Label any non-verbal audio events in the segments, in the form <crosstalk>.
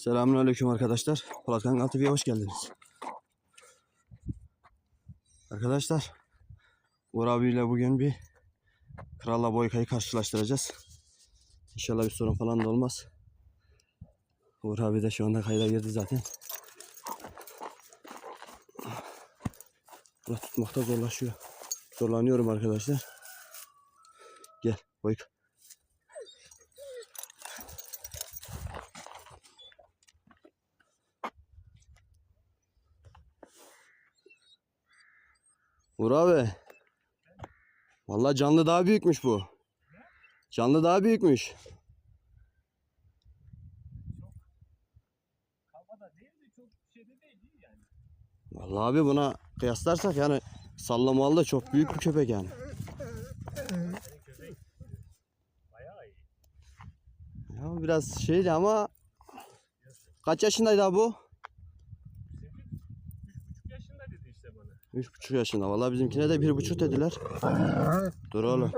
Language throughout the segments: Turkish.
Selamünaleyküm arkadaşlar. Polat Kangal TV'ye hoş geldiniz. Arkadaşlar, Uğur abiyle bugün bir Kralla Boyka'yı karşılaştıracağız. İnşallah bir sorun falan da olmaz. Uğur abi de şu anda kayda girdi zaten. Burada tutmakta zorlaşıyor. Zorlanıyorum arkadaşlar. Gel Boyka. Uğur abi. Vallahi canlı daha büyükmüş bu. Canlı daha büyükmüş. Vallahi abi buna kıyaslarsak yani sallamalı da çok büyük bir köpek yani. Ya biraz şeydi ama kaç yaşındaydı bu? Bizimki 3,5 yaşında dedi işte bana. Üç buçuk yaşında. Vallahi bizimkine de bir buçuk dediler. Dur oğlum.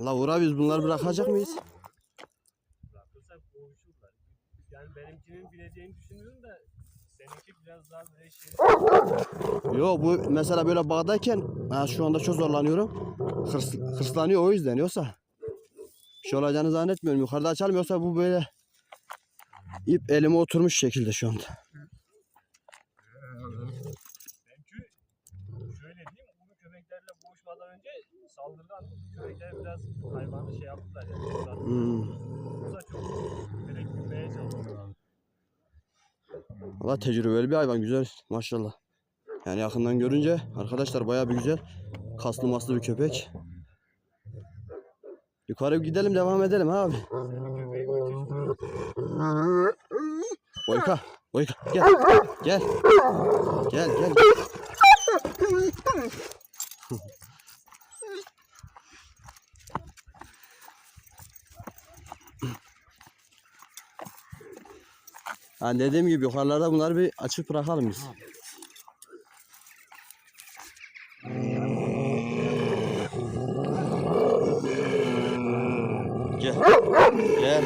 La Uğur biz bunları bırakacak mıyız? Bırakırsak boğuşurlar. Yani benimkinin bileceğini düşünüyorum da seninki biraz daha böyle şey. Yok bu mesela böyle bağdayken ha, şu anda çok zorlanıyorum. Hırs, hırslanıyor o yüzden yoksa bir şey olacağını zannetmiyorum. Yukarıda açalım yoksa bu böyle ip elime oturmuş şekilde şu anda. Çünkü şöyle diyeyim bunu köpeklerle boğuşmadan önce saldırgan köpekler biraz hayvanı şey yaptılar yani. Hmm. Çok direkt gülmeye. Valla tecrübeli bir hayvan güzel maşallah. Yani yakından görünce arkadaşlar bayağı bir güzel. Kaslı maslı bir köpek. Yukarı gidelim devam edelim abi. Boyka, Boyka gel. Gel. Gel gel. Ha dediğim gibi yukarılarda bunları bir açık bırakalım biz. Gel. Gel.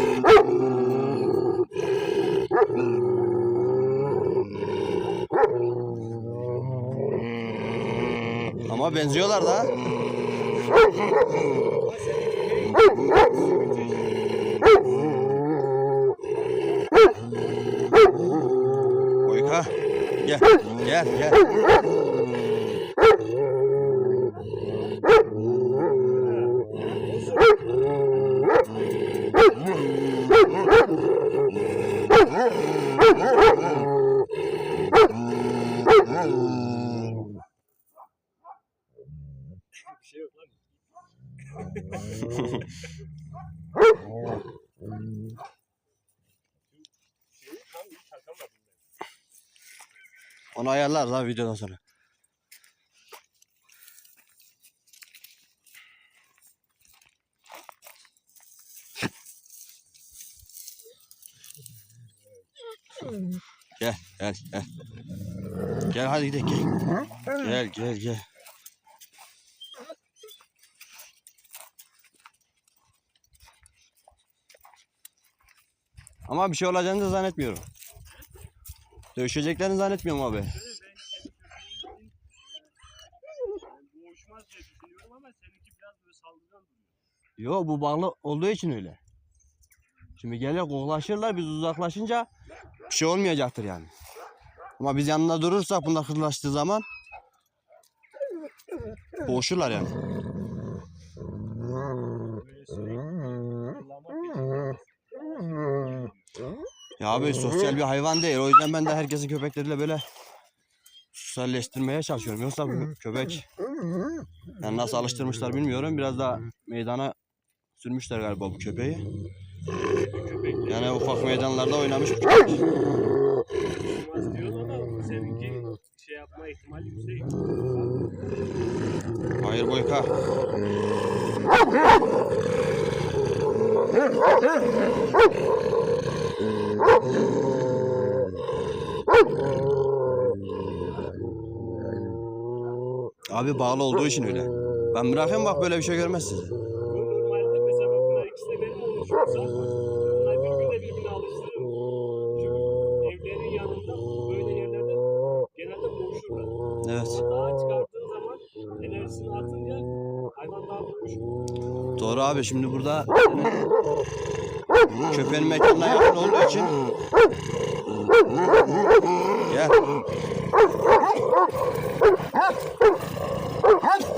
Ama benziyorlar da. Boyka. Gel. Gel gel. Bir şey yok lan. Onu ayarlarız abi videodan sonra. Gel gel gel. Gel hadi gidelim gel. Gel gel gel. Ama bir şey olacağını da zannetmiyorum. Dövüşeceklerini zannetmiyorum abi. Yo bu bağlı olduğu için öyle. Şimdi gelir koklaşırlar biz uzaklaşınca bir şey olmayacaktır yani. Ama biz yanında durursak bunlar hırlaştığı zaman boğuşurlar yani. Ya abi sosyal bir hayvan değil. O yüzden ben de herkesin köpekleriyle böyle sosyalleştirmeye çalışıyorum. Yoksa bu köpek yani nasıl alıştırmışlar bilmiyorum. Biraz daha meydana sürmüşler galiba bu köpeği. Yani ufak meydanlarda oynamış bu köpek. Hayır boyka. Abi bağlı olduğu için öyle. Ben bırakayım bak böyle bir şey görmez sizi. Bu normalde mesela bunlar ikisi de benim oluşuyorsa bunlar bir günde birbirine alıştırır. Çünkü evlerin yanında böyle yerlerde genelde boğuşurlar. Evet. Dağa çıkarttığın zaman enerjisini atınca hayvan daha boğuşur. Doğru abi şimdi burada köpeğin mekanına yakın olduğu için Gel.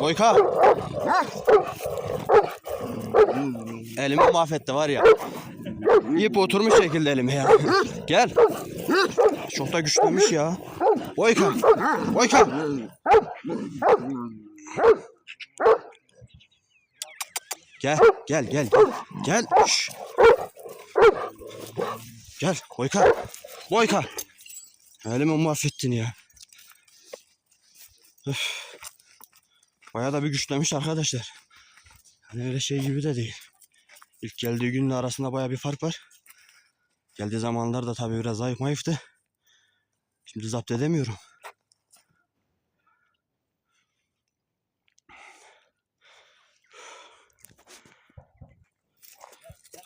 Boyka. Elimi mahvetti var ya. İp oturmuş şekilde elime ya. Gel. Çok da güçlüymüş ya. Boyka. Boyka. Gel, gel, gel, gel. Gel. Şş. Gel, Boyka. Boyka. Elimi mahvettin ya. Öf. Bayağı da bir güçlenmiş arkadaşlar. Hani öyle şey gibi de değil. İlk geldiği günle arasında bayağı bir fark var. Geldiği zamanlar da tabii biraz zayıf mayıftı. Şimdi zapt edemiyorum.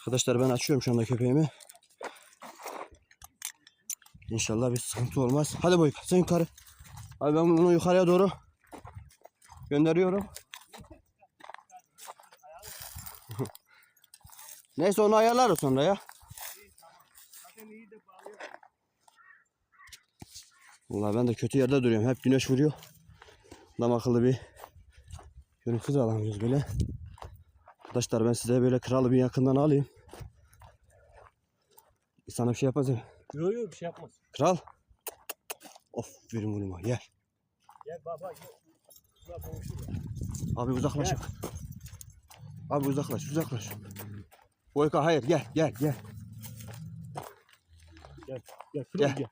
Arkadaşlar ben açıyorum şu anda köpeğimi. İnşallah bir sıkıntı olmaz. Hadi boy sen yukarı. Abi ben bunu yukarıya doğru gönderiyorum. <laughs> Neyse onu ayarlarız sonra ya. Vallahi ben de kötü yerde duruyorum. Hep güneş vuruyor. Adam akıllı bir görüntü de alamıyoruz böyle. Arkadaşlar ben size böyle kralı bir yakından alayım. Sana bir şey yapmaz mi? Yok yok bir şey yapmaz. Kral. Of verin vurma gel. Gel baba gel. Burada boğuşurlar. Abi uzaklaş. Abi uzaklaş uzaklaş. Boyka hayır gel gel gel. Gel. Gel. Gel. gel.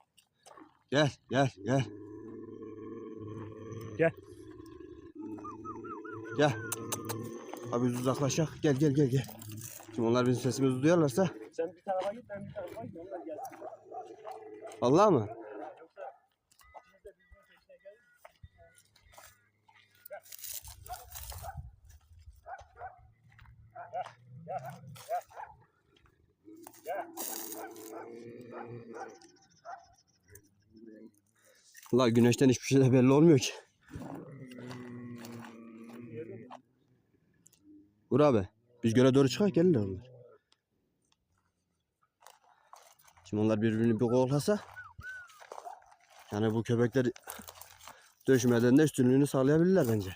Gel gel gel. Gel. Gel. Abi uzaklaşak. Gel gel gel gel. Şimdi onlar bizim sesimizi duyarlarsa. Sen bir tarafa git ben bir tarafa git. Onlar gelsin. Allah mı? La güneşten hiçbir şey de belli olmuyor ki. Vur abi. Biz göle doğru çıkar gelirler onlar. Şimdi onlar birbirini bir kovalasa yani bu köpekler döşmeden de üstünlüğünü sağlayabilirler bence.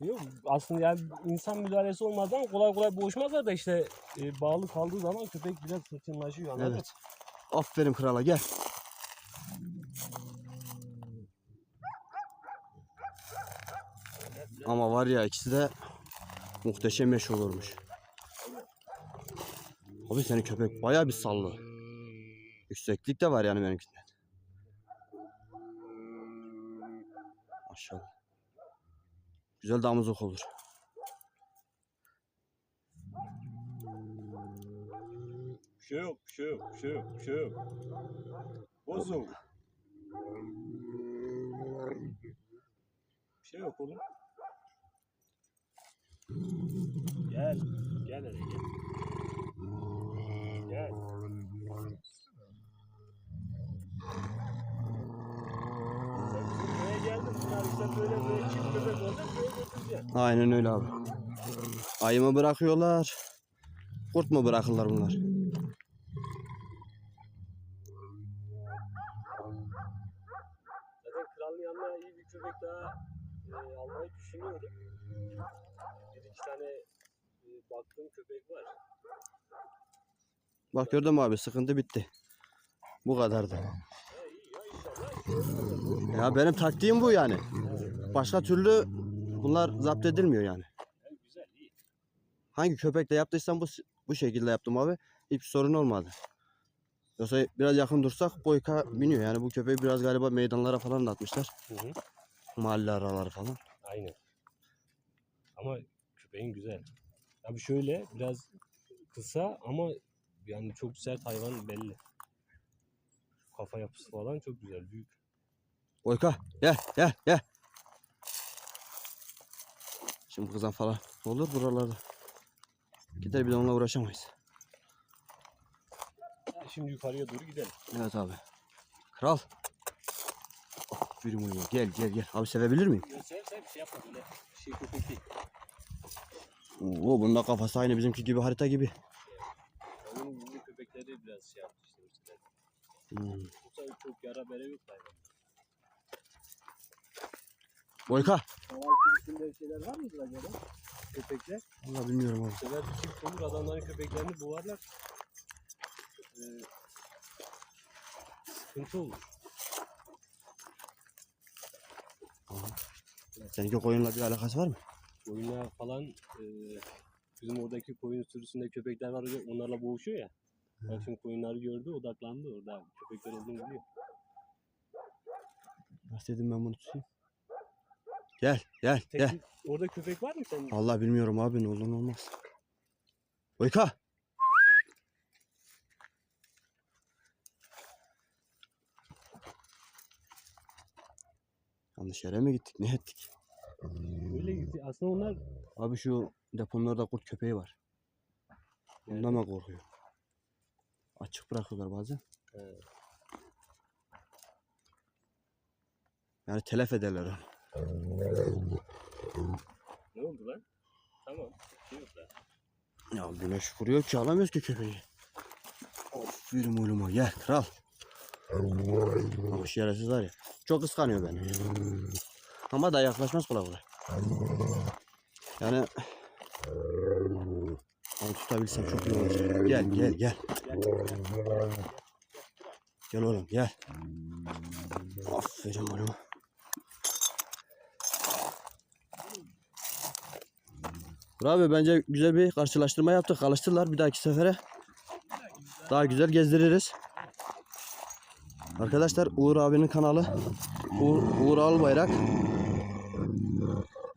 Yok aslında yani insan müdahalesi olmadan kolay kolay boğuşmazlar da işte e, bağlı kaldığı zaman köpek biraz hırçınlaşıyor anladın? Evet. Aferin krala gel. Ama var ya ikisi de muhteşem eş olurmuş. Abi senin köpek bayağı bir sallı. Yükseklik de var yani benimkinden. Maşallah. Güzel damızlık olur. Bir şey yok, bir şey yok, bir şey yok, bir şey yok. Bozuk. Bir şey yok oğlum. Gel, gel hele gel. Gel. Sen bizim köye geldin, bunlar böyle böyle olacak. Aynen öyle abi. Ayı mı bırakıyorlar? Kurt mu bırakırlar bunlar? Zaten kralın yanına iyi bir köpek daha e, düşünüyordum. Bir iki tane e, baktığım köpek var. Bak gördün mü abi sıkıntı bitti. Bu kadardı. Ya benim taktiğim bu yani. Başka türlü bunlar zapt edilmiyor yani. Hangi köpekle yaptıysam bu bu şekilde yaptım abi. Hiçbir sorun olmadı. Yoksa biraz yakın dursak boyka biniyor. Yani bu köpeği biraz galiba meydanlara falan da atmışlar. Hı hı. Mahalle araları falan. Aynen. Ama köpeğin güzel. Abi şöyle biraz kısa ama yani çok sert hayvan belli. Kafa yapısı falan çok güzel, büyük. Boyka gel gel gel. Şimdi kızan falan olur buralarda. Gider bir de onunla uğraşamayız. Şimdi yukarıya doğru gidelim. Evet abi. Kral. Aferin oğlum. Gel gel gel. Abi sevebilir miyim? Sev sev şey yapma böyle şey değil. Oo bunun da kafası aynı bizimki gibi harita gibi. Onun köpekleri biraz şey yaptı işte. Hmm. Yoksa çok yara bere yok hayvan. Boyka. Şeyler var acaba? Köpekler. Valla bilmiyorum abi. Çift olur adamların köpeklerini boğarlar. Ee, sıkıntı olur. Seninki koyunla bir alakası var mı? Koyunlar falan e, bizim oradaki koyun sürüsünde köpekler var onlarla boğuşuyor ya. Bak şimdi koyunları gördü odaklandı orada köpekler olduğunu biliyor. Nasıl dedim ben bunu tutayım? Gel gel Tek, gel. orada köpek var mı senin? Vallahi bilmiyorum abi ne olur ne olmaz. Boyka. Yanlış yere mi gittik? Ne ettik? Öyle gitti. Aslında onlar Abi şu deponun orada kurt köpeği var. Ondan mı korkuyor? Açık bırakıyorlar bazen. He. Yani telef ederler onu. ne oldu lan? Tamam. bir Şey yok da. Ya güneş vuruyor ki alamıyoruz ki köpeği. Aferin oğluma gel kral. Ama şerefsiz var ya. Çok kıskanıyor beni. Ama da yaklaşmaz kolay kolay. Yani onu tutabilsem çok iyi olacak. Gel gel gel. Gel oğlum gel. Aferin oğlum. Bravo bence güzel bir karşılaştırma yaptık. Alıştırlar bir dahaki sefere. Daha güzel gezdiririz. Arkadaşlar Uğur abinin kanalı Uğur, Uğur Albayrak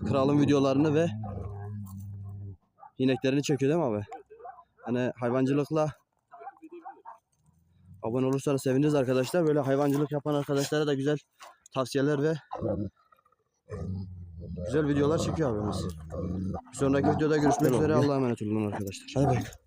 Kralın videolarını ve ineklerini çekiyor değil mi abi? Hani hayvancılıkla abone olursanız seviniriz arkadaşlar. Böyle hayvancılık yapan arkadaşlara da güzel tavsiyeler ve güzel videolar çekiyor abimiz. Bir sonraki videoda görüşmek üzere. Allah'a emanet olun arkadaşlar. Hadi bakalım.